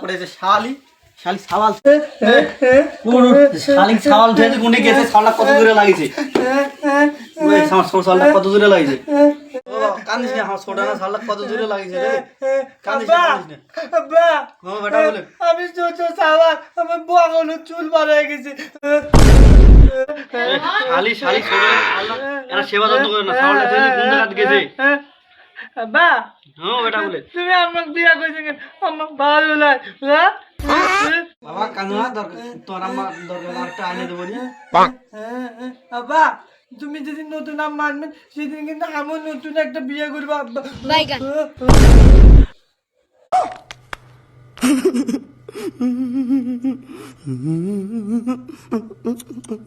পড়েছে শালি শালি শালি গুনে গেছে কত দূরে কত দূরে লাগিছে ও কান্দিস না আমার ছোট না শালা কত দূরে লাগিছে রে। কান্দিস না কান্দিস ও বেটা বলে। আমি ছোট আমার বগল চুল বার হয়ে গেছে। শালি শালি ছোট এরা সেবা যত্ন করে না শাওয়ালটা ধরে গুনে কাট গেছে। বা হ্যাঁ বেটা বলে। তুমি আমাকে বিয়া করেছ কেন? আমার ভালো লাগে হ্যাঁ বাবা কান্দা দরকার তোর আমার দরকার আরেকটা আনে দেবো নি। বাবা তুমি যেদিন নতুন আম মানবেন সেদিন কিন্তু আমি নতুন একটা বিয়ে করব আব্বা।